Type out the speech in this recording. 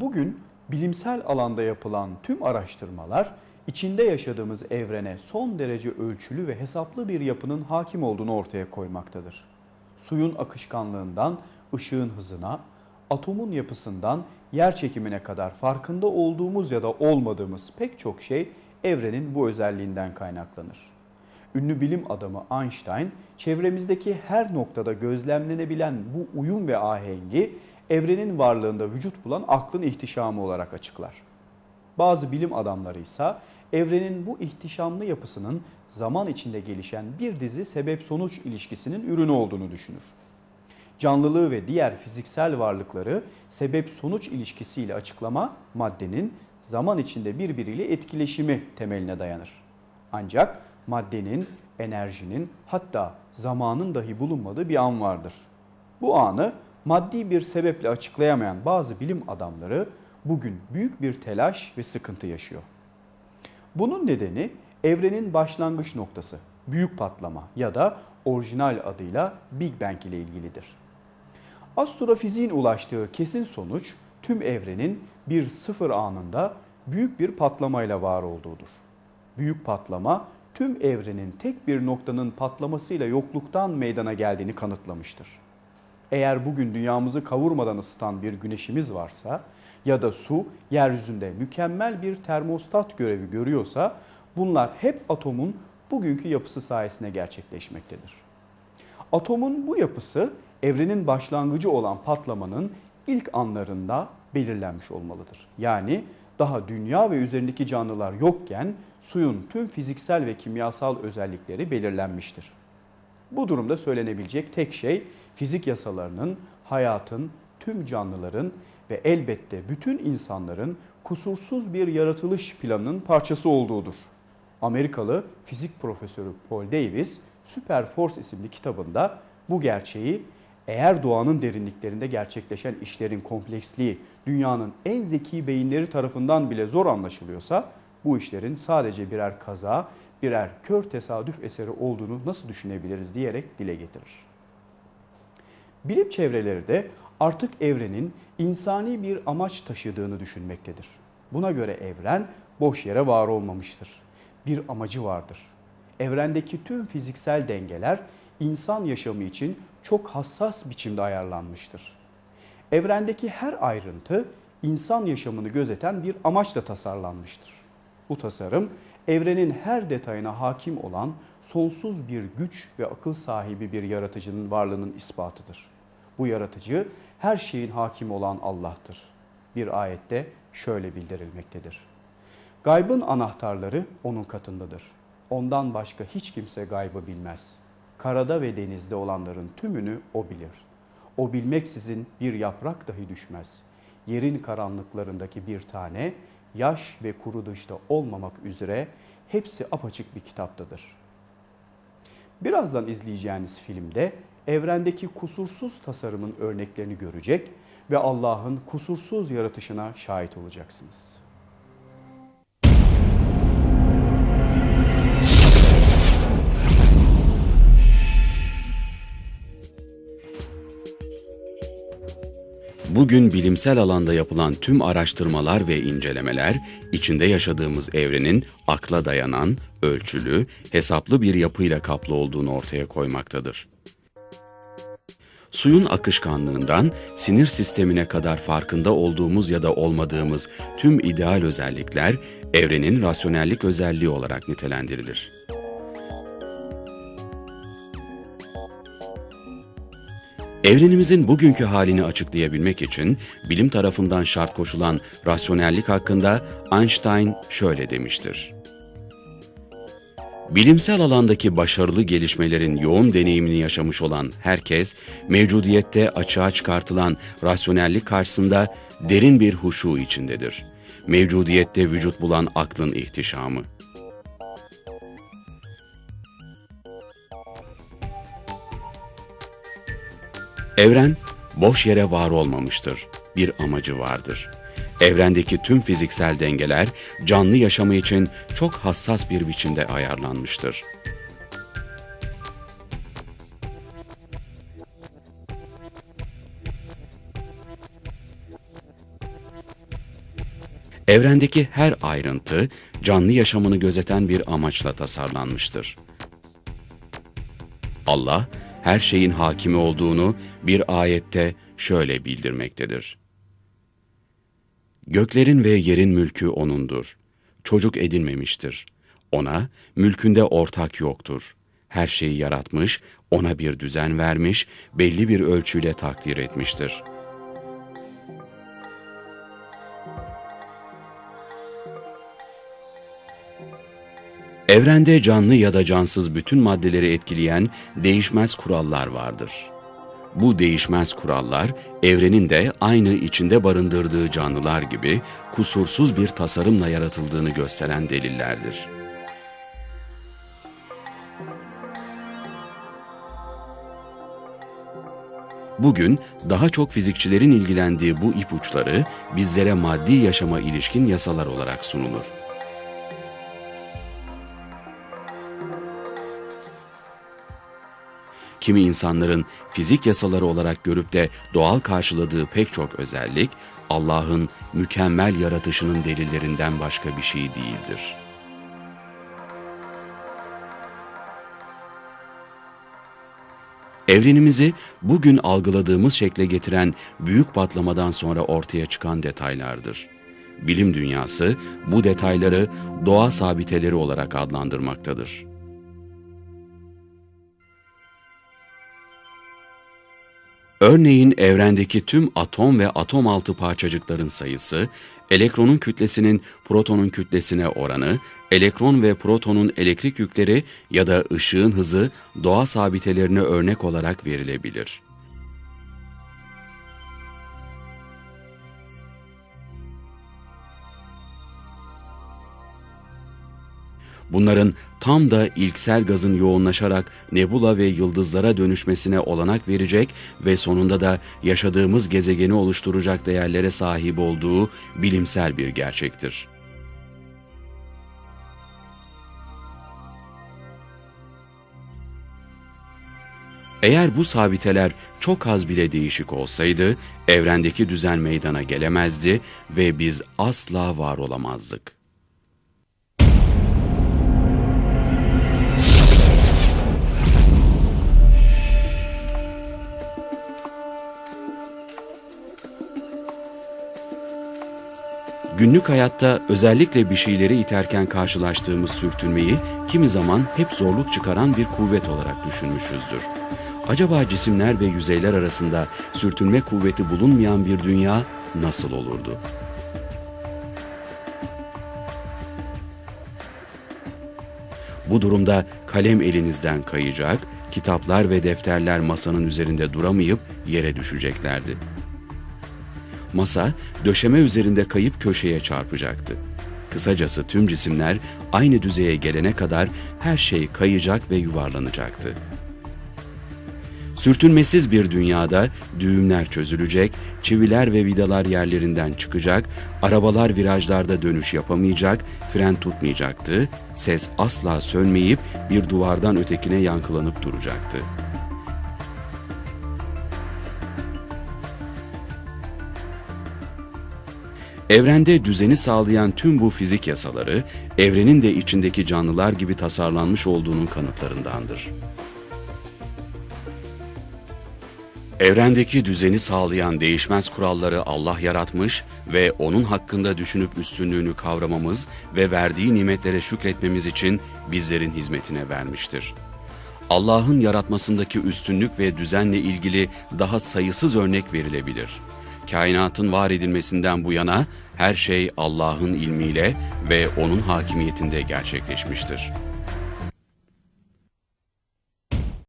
Bugün bilimsel alanda yapılan tüm araştırmalar içinde yaşadığımız evrene son derece ölçülü ve hesaplı bir yapının hakim olduğunu ortaya koymaktadır. Suyun akışkanlığından ışığın hızına, atomun yapısından yer çekimine kadar farkında olduğumuz ya da olmadığımız pek çok şey evrenin bu özelliğinden kaynaklanır. Ünlü bilim adamı Einstein, çevremizdeki her noktada gözlemlenebilen bu uyum ve ahengi evrenin varlığında vücut bulan aklın ihtişamı olarak açıklar. Bazı bilim adamları ise evrenin bu ihtişamlı yapısının zaman içinde gelişen bir dizi sebep-sonuç ilişkisinin ürünü olduğunu düşünür. Canlılığı ve diğer fiziksel varlıkları sebep-sonuç ilişkisiyle açıklama maddenin zaman içinde birbiriyle etkileşimi temeline dayanır. Ancak maddenin, enerjinin hatta zamanın dahi bulunmadığı bir an vardır. Bu anı maddi bir sebeple açıklayamayan bazı bilim adamları bugün büyük bir telaş ve sıkıntı yaşıyor. Bunun nedeni evrenin başlangıç noktası, büyük patlama ya da orijinal adıyla Big Bang ile ilgilidir. Astrofiziğin ulaştığı kesin sonuç tüm evrenin bir sıfır anında büyük bir patlamayla var olduğudur. Büyük patlama tüm evrenin tek bir noktanın patlamasıyla yokluktan meydana geldiğini kanıtlamıştır. Eğer bugün dünyamızı kavurmadan ısıtan bir güneşimiz varsa ya da su yeryüzünde mükemmel bir termostat görevi görüyorsa bunlar hep atomun bugünkü yapısı sayesinde gerçekleşmektedir. Atomun bu yapısı evrenin başlangıcı olan patlamanın ilk anlarında belirlenmiş olmalıdır. Yani daha dünya ve üzerindeki canlılar yokken suyun tüm fiziksel ve kimyasal özellikleri belirlenmiştir. Bu durumda söylenebilecek tek şey fizik yasalarının, hayatın, tüm canlıların ve elbette bütün insanların kusursuz bir yaratılış planının parçası olduğudur. Amerikalı fizik profesörü Paul Davis, Super Force isimli kitabında bu gerçeği eğer doğanın derinliklerinde gerçekleşen işlerin kompleksliği dünyanın en zeki beyinleri tarafından bile zor anlaşılıyorsa bu işlerin sadece birer kaza, birer kör tesadüf eseri olduğunu nasıl düşünebiliriz diyerek dile getirir. Bilim çevreleri de artık evrenin insani bir amaç taşıdığını düşünmektedir. Buna göre evren boş yere var olmamıştır. Bir amacı vardır. Evrendeki tüm fiziksel dengeler insan yaşamı için çok hassas biçimde ayarlanmıştır. Evrendeki her ayrıntı insan yaşamını gözeten bir amaçla tasarlanmıştır. Bu tasarım evrenin her detayına hakim olan sonsuz bir güç ve akıl sahibi bir yaratıcının varlığının ispatıdır. Bu yaratıcı her şeyin hakim olan Allah'tır. Bir ayette şöyle bildirilmektedir. Gaybın anahtarları onun katındadır. Ondan başka hiç kimse gaybı bilmez. Karada ve denizde olanların tümünü o bilir. O bilmeksizin bir yaprak dahi düşmez. Yerin karanlıklarındaki bir tane, yaş ve kuru dışta olmamak üzere hepsi apaçık bir kitaptadır. Birazdan izleyeceğiniz filmde evrendeki kusursuz tasarımın örneklerini görecek ve Allah'ın kusursuz yaratışına şahit olacaksınız. Bugün bilimsel alanda yapılan tüm araştırmalar ve incelemeler, içinde yaşadığımız evrenin akla dayanan, ölçülü, hesaplı bir yapıyla kaplı olduğunu ortaya koymaktadır. Suyun akışkanlığından sinir sistemine kadar farkında olduğumuz ya da olmadığımız tüm ideal özellikler evrenin rasyonellik özelliği olarak nitelendirilir. Evrenimizin bugünkü halini açıklayabilmek için bilim tarafından şart koşulan rasyonellik hakkında Einstein şöyle demiştir. Bilimsel alandaki başarılı gelişmelerin yoğun deneyimini yaşamış olan herkes, mevcudiyette açığa çıkartılan rasyonellik karşısında derin bir huşu içindedir. Mevcudiyette vücut bulan aklın ihtişamı. Evren boş yere var olmamıştır. Bir amacı vardır. Evrendeki tüm fiziksel dengeler canlı yaşamı için çok hassas bir biçimde ayarlanmıştır. Evrendeki her ayrıntı canlı yaşamını gözeten bir amaçla tasarlanmıştır. Allah her şeyin hakimi olduğunu bir ayette şöyle bildirmektedir. Göklerin ve yerin mülkü O'nundur. Çocuk edinmemiştir. Ona mülkünde ortak yoktur. Her şeyi yaratmış, ona bir düzen vermiş, belli bir ölçüyle takdir etmiştir. Evrende canlı ya da cansız bütün maddeleri etkileyen değişmez kurallar vardır. Bu değişmez kurallar, evrenin de aynı içinde barındırdığı canlılar gibi kusursuz bir tasarımla yaratıldığını gösteren delillerdir. Bugün daha çok fizikçilerin ilgilendiği bu ipuçları bizlere maddi yaşama ilişkin yasalar olarak sunulur. Kimi insanların fizik yasaları olarak görüp de doğal karşıladığı pek çok özellik, Allah'ın mükemmel yaratışının delillerinden başka bir şey değildir. Evrenimizi bugün algıladığımız şekle getiren büyük patlamadan sonra ortaya çıkan detaylardır. Bilim dünyası bu detayları doğa sabiteleri olarak adlandırmaktadır. Örneğin evrendeki tüm atom ve atom altı parçacıkların sayısı, elektronun kütlesinin protonun kütlesine oranı, elektron ve protonun elektrik yükleri ya da ışığın hızı doğa sabitelerine örnek olarak verilebilir. Bunların tam da ilksel gazın yoğunlaşarak nebula ve yıldızlara dönüşmesine olanak verecek ve sonunda da yaşadığımız gezegeni oluşturacak değerlere sahip olduğu bilimsel bir gerçektir. Eğer bu sabiteler çok az bile değişik olsaydı, evrendeki düzen meydana gelemezdi ve biz asla var olamazdık. Günlük hayatta özellikle bir şeyleri iterken karşılaştığımız sürtünmeyi kimi zaman hep zorluk çıkaran bir kuvvet olarak düşünmüşüzdür. Acaba cisimler ve yüzeyler arasında sürtünme kuvveti bulunmayan bir dünya nasıl olurdu? Bu durumda kalem elinizden kayacak, kitaplar ve defterler masanın üzerinde duramayıp yere düşeceklerdi. Masa döşeme üzerinde kayıp köşeye çarpacaktı. Kısacası tüm cisimler aynı düzeye gelene kadar her şey kayacak ve yuvarlanacaktı. Sürtünmesiz bir dünyada düğümler çözülecek, çiviler ve vidalar yerlerinden çıkacak, arabalar virajlarda dönüş yapamayacak, fren tutmayacaktı, ses asla sönmeyip bir duvardan ötekine yankılanıp duracaktı. Evrende düzeni sağlayan tüm bu fizik yasaları, evrenin de içindeki canlılar gibi tasarlanmış olduğunun kanıtlarındandır. Evrendeki düzeni sağlayan değişmez kuralları Allah yaratmış ve onun hakkında düşünüp üstünlüğünü kavramamız ve verdiği nimetlere şükretmemiz için bizlerin hizmetine vermiştir. Allah'ın yaratmasındaki üstünlük ve düzenle ilgili daha sayısız örnek verilebilir. Kainatın var edilmesinden bu yana her şey Allah'ın ilmiyle ve onun hakimiyetinde gerçekleşmiştir.